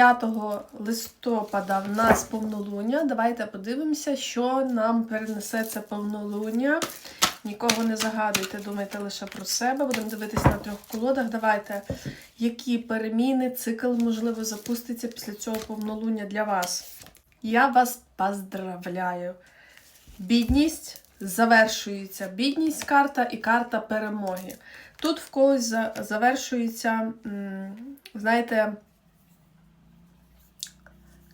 5 листопада в нас повнолуння. Давайте подивимося, що нам перенесе це повнолуння. Нікого не загадуйте, думайте лише про себе. Будемо дивитися на трьох колодах. Давайте, які переміни, цикл, можливо, запуститься після цього повнолуння для вас. Я вас поздравляю. Бідність завершується. Бідність карта і карта перемоги. Тут в когось завершується, знаєте,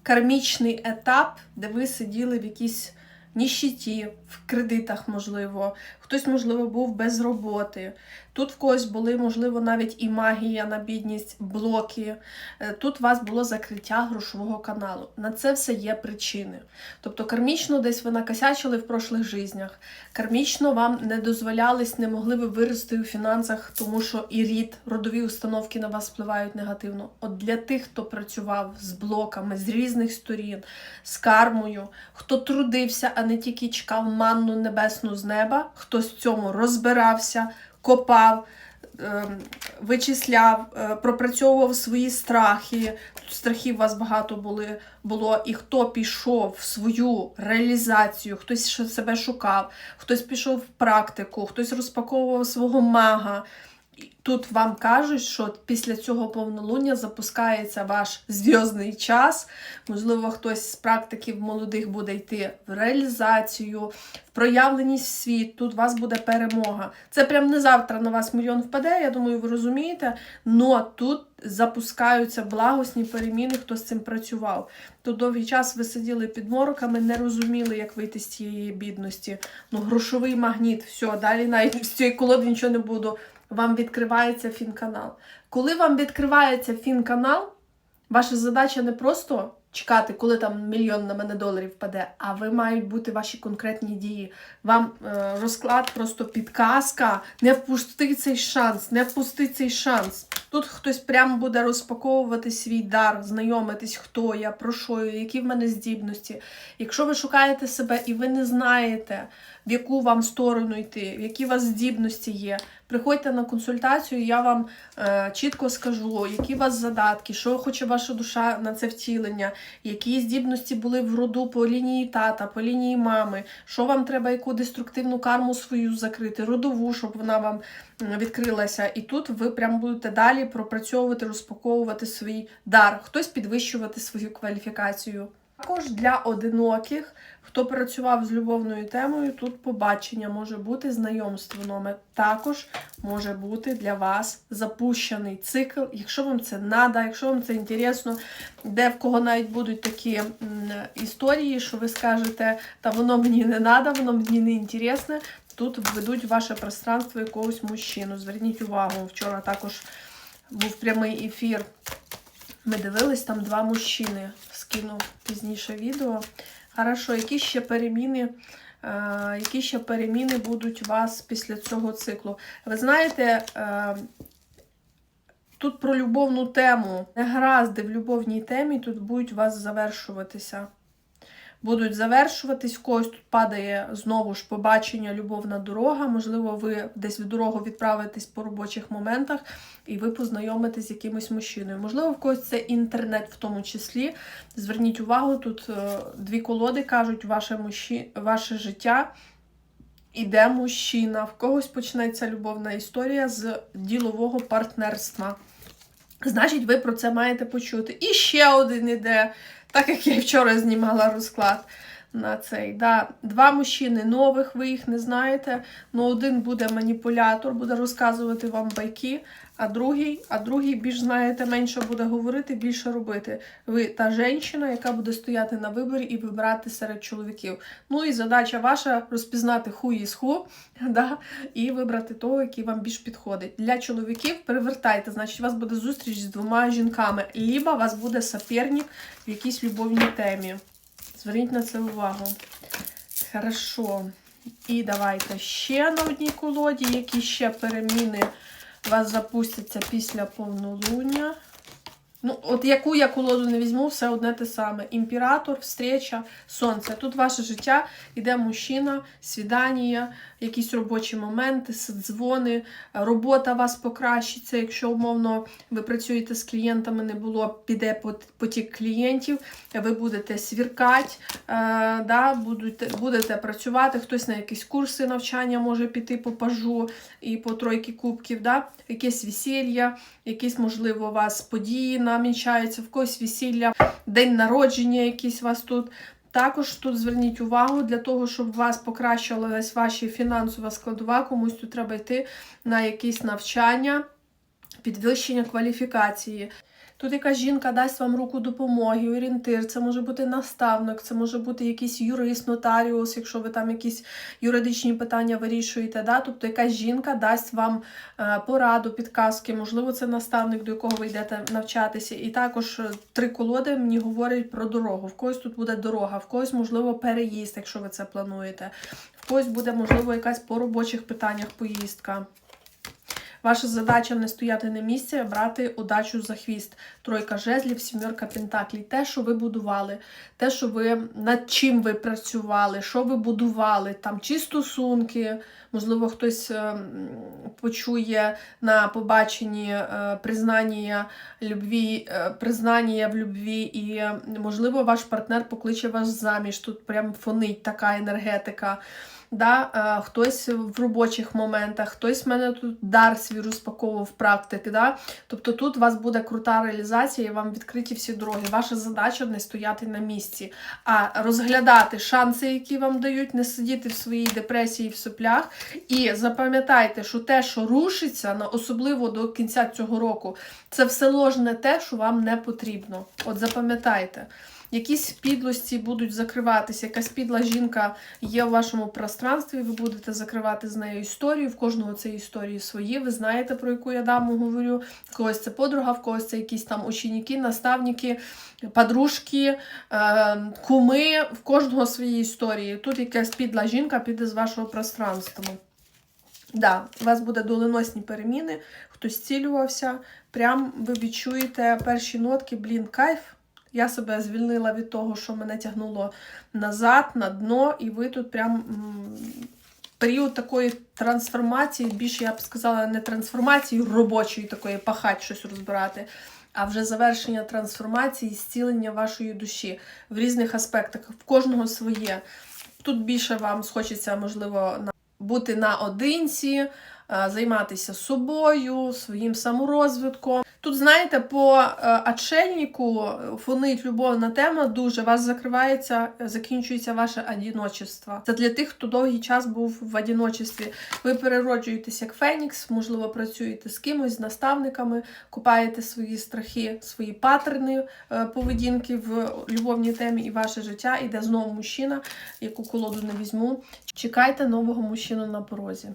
кармічний етап, де ви сиділи в якійсь ніщиті, в кредитах, можливо. Хтось, можливо, був без роботи. Тут в когось були, можливо, навіть і магія на бідність, блоки. Е, Тут у вас було закриття грошового каналу. На це все є причини. Тобто, кармічно десь ви накосячили в прошлих жизнях. Кармічно вам не дозволялись, не могли ви вирости у фінансах, тому що і рід, родові установки на вас впливають негативно. От для тих, хто працював з блоками з різних сторін, з кармою, хто трудився, не тільки чекав манну небесну з неба, хто з цьому розбирався, копав. ем, Вичисляв, е, пропрацьовував свої страхи. Страхів у вас багато були, було. І хто пішов в свою реалізацію, хтось себе шукав, хтось пішов в практику, хтось розпаковував свого мага. Тут вам кажуть, що після цього повнолуння запускається ваш зв'язний час. Можливо, хтось з практиків молодих буде йти в реалізацію, в проявленість в світ. Тут у вас буде перемога. Це прям не завтра на вас мільйон впаде, я думаю, ви розумієте. Но тут запускаються благосні переміни, хто з цим працював. Тут довгий час ви сиділи під мороками, не розуміли, як вийти з цієї бідності. Ну, грошовий магніт, все, далі навіть з цієї колоди нічого не буду. Вам відкривається фінканал. Коли вам відкривається фінканал, ваша задача не просто чекати, коли там мільйон на мене доларів впаде, а ви мають бути ваші конкретні дії. Вам е, розклад просто підказка. Не впусти цей шанс, не впусти цей шанс. Тут хтось прямо буде розпаковувати свій дар, знайомитись, хто я, про що я, які в мене здібності. Якщо ви шукаєте себе і ви не знаєте, в яку вам сторону йти, в які у вас здібності є, приходьте на консультацію, я вам е, чітко скажу, які у вас задатки, що хоче ваша душа на це втілення, які здібності були в роду по лінії тата, по лінії мами, що вам треба, яку деструктивну карму свою закрити, родову, щоб вона вам відкрилася. І тут ви прям будете далі пропрацьовувати, розпаковувати свій дар, хтось підвищувати свою кваліфікацію. Також для одиноких, хто працював з любовною темою, тут побачення може бути знайомство номер. Також може бути для вас запущений цикл. Якщо вам це треба, якщо вам це інтересно, де в кого навіть будуть такі історії, що ви скажете, та воно мені не треба, воно мені не інтересне. Тут введуть ваше пространство якогось мужчину. Зверніть увагу, вчора також був прямий ефір. Ми дивились там два мужчини. Скину пізніше відео. Хорошо, які ще переміни, е, які ще переміни будуть у вас після цього циклу? Ви знаєте, е, тут про любовну тему. Негаразди в любовній темі тут будуть у вас завершуватися. Будуть завершуватись, когось тут падає знову ж побачення, любовна дорога. Можливо, ви десь в дорогу відправитесь по робочих моментах, і ви познайомитесь з якимось мужчиною. Можливо, в когось це інтернет в тому числі. Зверніть увагу, тут е, дві колоди кажуть, ваше, мужчі... ваше життя. Іде мужчина, в когось почнеться любовна історія з ділового партнерства. Значить, ви про це маєте почути. І ще один іде, так як я вчора знімала розклад на цей. Да. Два мужчини нових, ви їх не знаєте. Ну, один буде маніпулятор, буде розказувати вам байки, а другий, а другий більш знаєте, менше буде говорити, більше робити. Ви та жінка, яка буде стояти на виборі і вибирати серед чоловіків. Ну і задача ваша розпізнати ху із ху, да, і вибрати того, який вам більш підходить. Для чоловіків перевертайте, значить, у вас буде зустріч з двома жінками, у вас буде соперник в якійсь любовній темі. Зверніть на це увагу. Хорошо. І давайте ще на одній колоді, які ще переміни у вас запустяться після повнолуння. Ну, от яку я колоду не візьму, все одне те саме. Імператор, встреча, сонце. Тут ваше життя, іде мужчина, свідання, якісь робочі моменти, дзвони, робота вас покращиться. Якщо умовно ви працюєте з клієнтами, не було, піде потік клієнтів, ви будете свіркати, е, да, будете, будете працювати, хтось на якісь курси навчання може піти по пажу і по тройки кубків, да, якесь весілля, якісь, можливо, у вас події намічаються, в когось весілля, день народження якийсь у вас тут. Також тут зверніть увагу для того, щоб у вас покращувалась ваша фінансова складова, комусь тут треба йти на якісь навчання, підвищення кваліфікації. Тут якась жінка дасть вам руку допомоги, орієнтир, це може бути наставник, це може бути якийсь юрист, нотаріус, якщо ви там якісь юридичні питання вирішуєте. Да? Тобто якась жінка дасть вам е, пораду, підказки, можливо, це наставник, до якого ви йдете навчатися. І також е, три колоди мені говорять про дорогу. В когось тут буде дорога, в когось, можливо, переїзд, якщо ви це плануєте. В когось буде, можливо, якась по робочих питаннях поїздка. Ваша задача не стояти на місці, а брати удачу за хвіст. Тройка жезлів, сімерка пентаклей. Те, що ви будували, те, що ви над чим ви працювали, що ви будували, там чи стосунки, можливо, хтось ем, почує на побаченні е, признання любві, е, признання в любві, і е, можливо, ваш партнер покличе вас заміж. Тут прям фонить така енергетика. Да, е, хтось в робочих моментах, хтось в мене тут дар свій розпаковував практики. Да? Тобто тут у вас буде крута реалізація, і вам відкриті всі дороги. Ваша задача не стояти на місці, а розглядати шанси, які вам дають, не сидіти в своїй депресії в соплях. І запам'ятайте, що те, що рушиться, на- особливо до кінця цього року, це все ложне те, що вам не потрібно. От запам'ятайте. Якісь підлості будуть закриватися, якась підла жінка є в вашому пространстві, ви будете закривати з нею історію. В кожного це історії свої. Ви знаєте, про яку я даму говорю. В когось це подруга, в когось це якісь там ученики, наставники, подружки, е, куми, в кожного свої історії. Тут якась підла жінка піде з вашого пространства. Да, у вас буде доленосні переміни, хтось цілювався. Прям ви відчуєте перші нотки, блін, кайф. Я себе звільнила від того, що мене тягнуло назад, на дно, і ви тут прям період такої трансформації, більше я б сказала, не трансформації робочої такої, пахать щось розбирати, а вже завершення трансформації, зцілення вашої душі в різних аспектах. В кожного своє. Тут більше вам схочеться, можливо, бути наодинці, займатися собою, своїм саморозвитком. Тут, знаєте, по е, отшельнику фонить любовна тема дуже. Вас закривається, е, закінчується ваше одіночество. Це для тих, хто довгий час був в одіночестві. Ви перероджуєтесь як Фенікс, можливо, працюєте з кимось, з наставниками, купаєте свої страхи, свої паттерни е, поведінки в любовній темі, і ваше життя іде знову мужчина, яку колоду не візьму. Чекайте нового мужчину на порозі.